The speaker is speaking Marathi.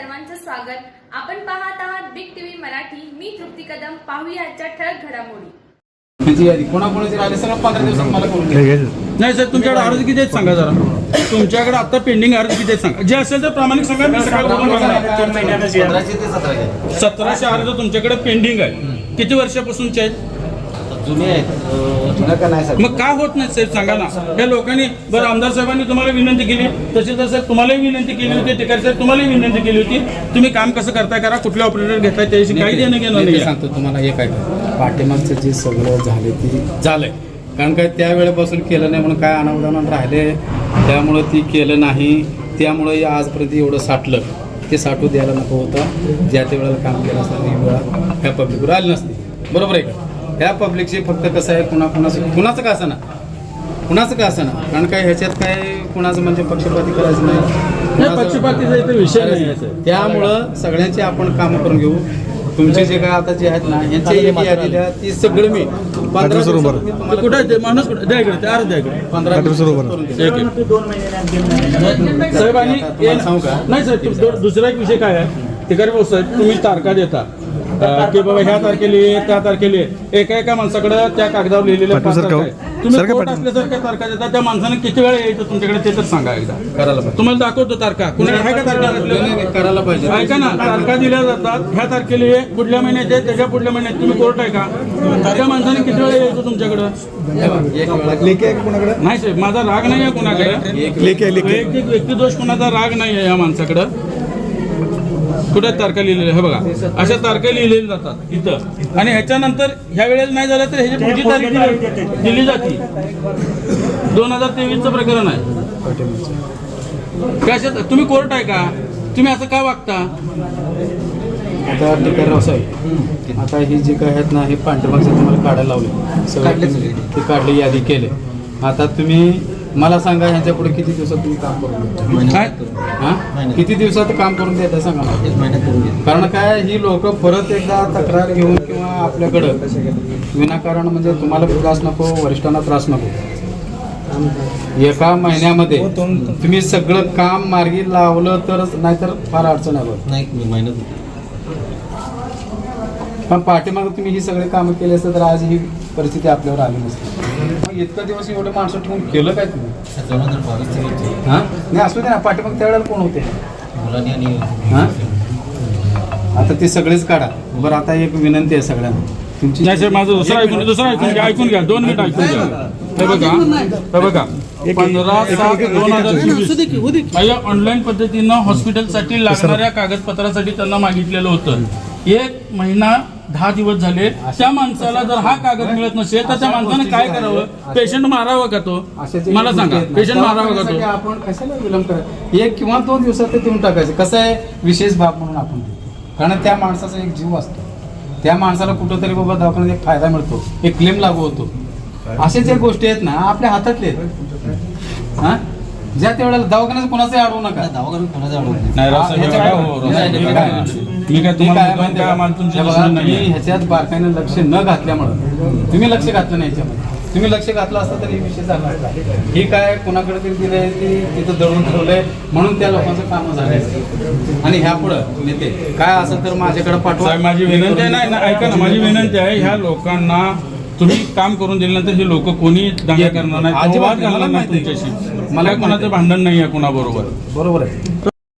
सर्वांचं स्वागत. आपण पाहत आहात बिग टीव्ही मराठी. मी तृप्ती कदम. पाहूया आजच्या ठळक घडामोडी. त्यांची यादी कोणाकोणाची राहिले? सगळं पंधरा दिवसात मला करून द्या. नाही सर तुमच्याकडे अर्ज किती आहेत सांगा जरा. तुमच्याकडे आता पेंडिंग अर्ज किती आहेत सांगा. जे असेल तर प्रामाणिक सांगा. मी सकाळी बघून बघणार. पंधराशे ते सतराशे. सतराशे अर्ज तुमच्याकडे पेंडिंग आहे किती वर्षापासूनचे आहेत? जुने आहेत. मग का होत नाही साहेब? सांगा ना. या लोकांनी बरं आमदार साहेबांनी तुम्हाला विनंती केली. तहसीलदार साहेब तुम्हालाही विनंती केली होती टिकार साहेब तुम्हालाही विनंती केली होती. तुम्ही काम कसं करताय करा कुठले ऑपरेटर घेताय त्याशी काही देणं घेणं नाही सांगतो तुम्हाला एक आहे पाठीमागचं जे सगळं झाले ती झालंय. कारण काय त्या वेळेपासून केलं नाही म्हणून काय अनावधान राहिले? त्यामुळं ती केलं नाही. त्यामुळं हे आजपर्यंत एवढं साठलं. ते साठू द्यायला नको होतं. ज्या त्या वेळेला काम केलं असतं ही वेळा ह्या पब्लिकवर आली नसती. बरोबर आहे का? ह्या पब्लिकची फक्त कसं आहे कुणा कुणाचं कुणाचं का ना कुणाचं का ना कारण काय ह्याच्यात काय कुणाचं म्हणजे पक्षपाती करायचं नाही? पक्षपातीचा इथे विषय नाही. त्यामुळं सगळ्यांची आपण कामं करून घेऊ. तुमचे जे काय आता जे आहेत ना यांची एक यादी द्या ती सगळं मी. पंधरा ते कुठे आहे? ते माणूस कुठे? द्या इकडे ते अर्ज द्या इकडे. पंधरा एक. साहेब आणि सांगू का? नाही साहेब तु- दुसरा एक विषय काय आहे? तिकडे भाऊ साहेब तुम्ही तारखा देता. की बाबा ह्या तारखेला ये, त्या तारखेला. ये. एका एका माणसाकडे त्या कागदावर लिहिलेल्या पाच तारखा आहे. तुम्ही कोर्ट असल्यासारख्या तारखा देता? त्या माणसाने किती वेळा यायचं तुमच्याकडे ते तर सांगा एकदा. करायला पाहिजे. तुम्हाला दाखवतो तारखा. कुणाला आहे का तारखा नाही, नाही, नाही, करायला पाहिजे. ऐका ना तारखा दिल्या जातात. ह्या तारखेला ये पुढल्या महिन्यात त्याच्या पुढल्या महिन्यात तुम्ही कोर्ट आहे का? त्या माणसाने किती वेळा यायचं तुमच्याकडं? एक वेळा नाही साहेब माझा राग नाही आहे कुणाकडे. वैयक्तिक व्यक्तिदोष कुणाचा राग नाही आहे या माणसाकडं. कुठे तारखा लिहिलेल्या हे बघा. अशा तारखा लिहिलेल्या जातात इथं. आणि ह्याच्यानंतर ह्या वेळेला नाही झालं तर ह्याची पुढची तारीख दिली- दिली जाते. दोन हजार तेवीसचं प्रकरण आहे. कशात तुम्ही कोर्ट आहे का? तुम्ही असं का वागता? आता टिकाराव साहेब आता ही जी काय आहेत ना हे पांढरमागचे तुम्हाला काढायला लावले. सगळे ते काढले यादी केले. आता तुम्ही मला सांगा ह्याच्या पुढे किती दिवसात तुम्ही काम करून काय? हा? किती दिवसात काम करून द्यायचं सांगा मला? कारण काय ही लोक परत एकदा तक्रार घेऊन किंवा आपल्याकडं विनाकारण म्हणजे तुम्हाला त्रास नको वरिष्ठांना त्रास नको. एका महिन्यामध्ये तुम्ही सगळं काम मार्गी लावलं तरच नाहीतर फार अडचण आहे बघ. पण पाठीमागे तुम्ही ही सगळी कामं केली असतं तर आज ही परिस्थिती आपल्यावर आली नसती. मग इतकं दिवस एवढे माणसं ठेवून केलं काय तुम्ही? दोन हजार बावीस. हा? नाही असू दे ना पाठीमाग त्यावेळेला कोण होते? मुलांनी आणि हा? आता ते सगळेच काढा. बरं आता एक विनंती आहे सगळ्यांना. तुमची नाही साहेब माझं दुसरं ऐकून दुसरं ऐकून घ्या ऐकून घ्या दोन मिनिट ऐकून घ्या. हे बघा हे बघा पंधरा सात दोन हजार चोवीस. माझ्या ऑनलाईन पद्धतीनं हॉस्पिटलसाठी लागणाऱ्या कागदपत्रासाठी त्यांना मागितलेलं होतं. एक महिना दहा दिवस झाले. त्या माणसाला जर हा कागद मिळत नसेल तर त्या माणसाने काय करावं? पेशंट मारावं का तो? मला सांगा. पेशंट मारावं का तो? आपण कशाला विलंब करायचा एक किंवा दोन दिवसात ते देऊन टाकायचं. कसं आहे? विशेष बाब म्हणून आपण देतो. कारण त्या माणसाचा एक जीव असतो. त्या माणसाला कुठंतरी बाबा दवाखान्यात एक फायदा मिळतो. एक क्लेम लागू होतो. असे ज्या गोष्टी आहेत ना आपल्या हातातले आहेत. हा? ज्या त्यावेळेला दवाखान्यात कोणाचंही अडवू नका. दवाखान्यात कोणाचा आवडत नाही नाही हो, नाही, मी नाही, काय- नाही. तुम्हाला काय मुद्दाम माहिती काय आम्हाला का? तुमची दुश्मनी नाही तुम्ही ह्याच्यात बारकाईनं लक्ष न घातल्यामुळं तुम्ही लक्ष घातलं नाही ह्याच्यामध्ये तुम्ही लक्ष घातलं असतं तरी विषय झाला असता. ही काय कोणाकडे तरी दिलंय ती तिथं दळून ठेवलंय म्हणून त्या लोकांचं काम झालंय आणि ह्या पुढं नेते काय असेल तर माझ्याकडे पाठवा. साहेब माझी विनंती आहे नाही नाही, ऐका ना माझी विनंती आहे ह्या लोकांना तुम्ही काम करून दिल्यानंतर हे लोक कोणी दंगा करणार नाही. अजिबात वाद घालणार नाही आहे. तुमच्याशी. मला मला कोणाचं भांडण नाही आहे कोणाबरोबर? बरोबर आहे.